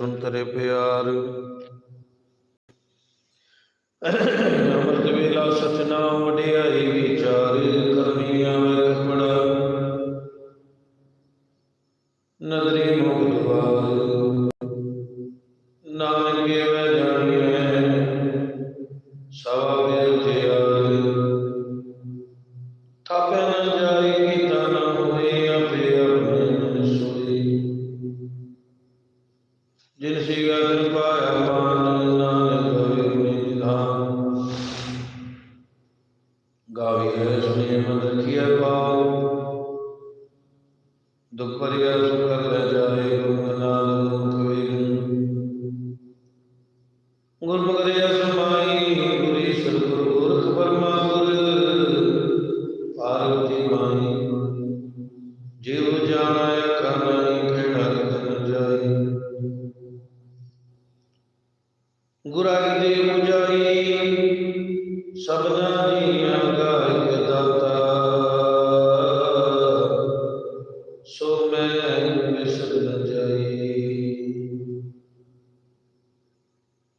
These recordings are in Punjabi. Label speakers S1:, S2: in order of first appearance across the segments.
S1: ਸੁਣ ਤਰੇ ਪਿਆਰ। ਅਮਰਤ ਵੇਲਾ ਸਤਨਾਮ ਵਡਿਆਈ ਵਿਚਾਰ ਕਰਮੀ ਆਵੇ ਕਪੜਾ ਨਦਰੀ Shiva ਗੁਰਾਂ ਦੇ ਪੁਜਾਰੀ ਸਬਦਾਂ ਦੀ ਗਾਇਕ ਦਾਤਾ ਸੋ ਮੈਂ ਵਿਸਰ ਨ ਜਾਈ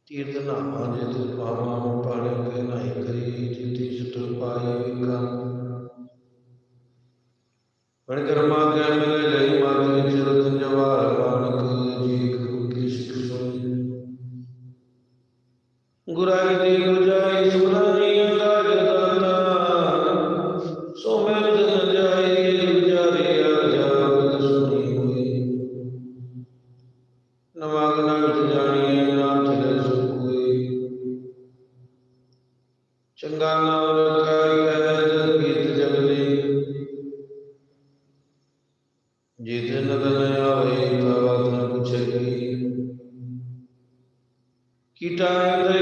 S1: ਤੀਰਥ ਨਾਮਾ ਜੇ ਤੂੰ ਪਾਵਾਂ ਪਾਣੀ ਕੇ ਨਹੀਂ ਕਰੀ ਜਿਤੀ ਸਤੁ ਪਾਈ ਕੰਮ ਪਰ ਕਰਮਾ ਗੁਰਾਂ ਦੇ ਗੁਜਾਈ ਸੁਣਾਈ ਅੰਦਾ ਜਦਾਨਾ ਸੋ ਮੈਂ ਜਨ ਜਾਈ ਗੁਜਾਰੇ ਆਜਾਦ ਸੁਣੀ ਹੋਈ ਨਵਾਗਨਾ ਵਿੱਚ ਜਾਣੀਏ ਨਾਮ ਚਲੇ ਸੁਖੋਈ ਚੰਗਾ ਨਾਮ ਰਖਾਈ ਹੈ ਜਨ ਗੀਤ ਜਗਲੇ ਜਿਸ ਨਦਨ ਆਵੇ ਤਵਾ ਤਨ ਪੁੱਛੇ। ਕੀ ਕੀਟਾਂ ਦੇ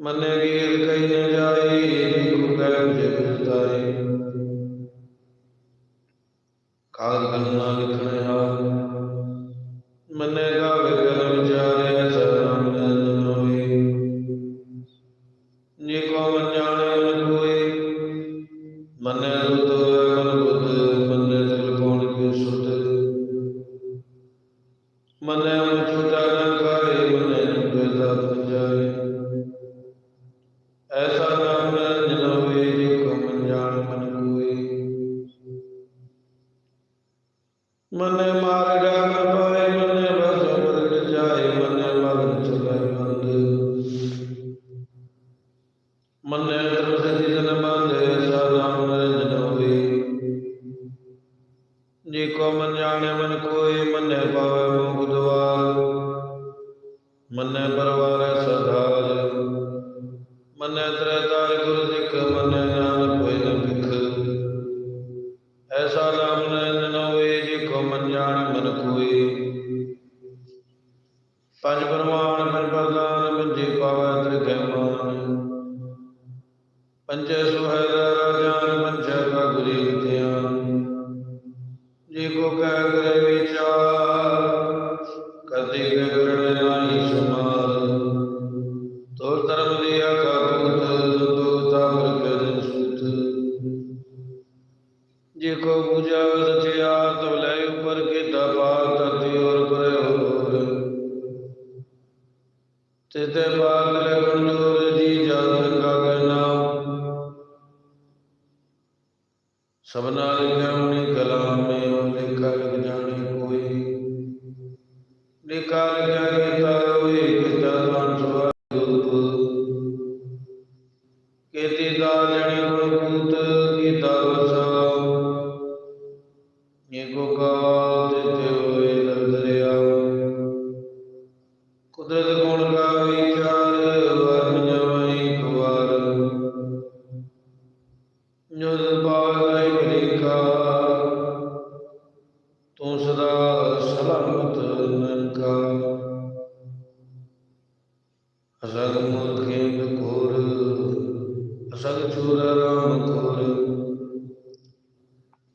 S1: ਮੰਨੇ ਗੀਰ ਕਈਏ ਮੰਨੇ ਤਰਸੀ ਜਨ ਬੰਦੇ ਸਾਲਾਮ ਨਰ ਜਨੋਈ ਜੇ ਕੋ ਮਨ ਜਾਣੇ ਮਨ ਕੋਈ, ਮੰਨੇ ਪਾਵੇ ਮੁਖ ਦਵਾਰ ਮੰਨੇ ਪਰਵਾ ਪ੍ਰੀਤਿਆ ਜੇ ਕੋ ਕਹਿ ਕਰੇ ਵਿਚਾਰ, ਕਦੇ ਵਿਗੜ ਨਾਹੀ ਸਮਾਰ ਤੋਰ ਧਰਮ ਦੀ ਆਕਾਂਤ ਤੋ ਤਾਵਰ ਕਰ ਸੁਤ। ਜੇ ਕੋ ਬੁਝਾ ਰਚਿਆ ਤਬ ਲੈ ਉਪਰ ਕੇ ਦਬਾ ਤਤੀ ਔਰ ਪਰੇ ਹੋਰ। ਤੇ ਤੇ ਬਾਦ ਲਗਣ ਸਭਨਾ ਲਿਖਿਆ ਅਸਗ ਮੁਲਖੇਂਗ ਕੋਰ, ਅਸਗ ਚੂਰ ਰਾਮ ਕੋਰ।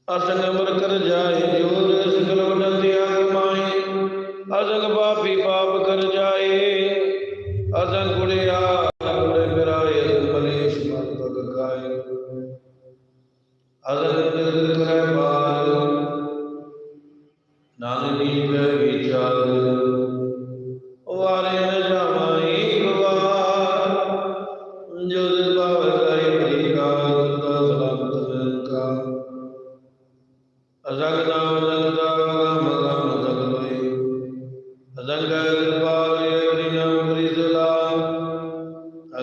S1: ਅਸੰਗ ਅਮਰ ਕਰ ਜਾਏ ਜੋਰ, ਸਗਲ ਵਡੰਦਿਆ ਕਮਾਏ ਅਸੰਗ ਬਾਪੀ ਪਾਪ ਕਰ ਜਾਏ। ਅਸੰਗ ਗੁੜਿਆ ਗੁੜੇ ਫਿਰਾਏ ਮਲੇਸ਼ ਮਨ ਪਗ ਕਾਏ ਅਸੰਗ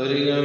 S1: അവരിൽ ഞാൻ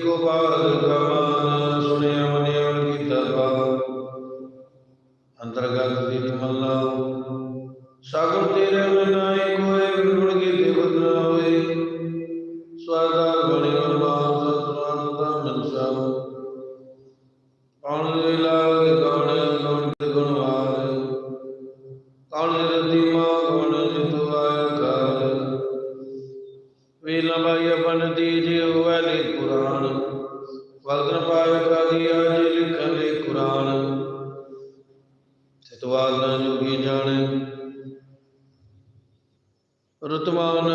S1: ਗੋਪਾਲ ਕਮਾਨ ਸੁਣਿਆ ਮਨਿਆ ਕੀਤਾ ਅੰਤਰਗਤ ਦੀ ਮਨ ਰਤਮਾਨ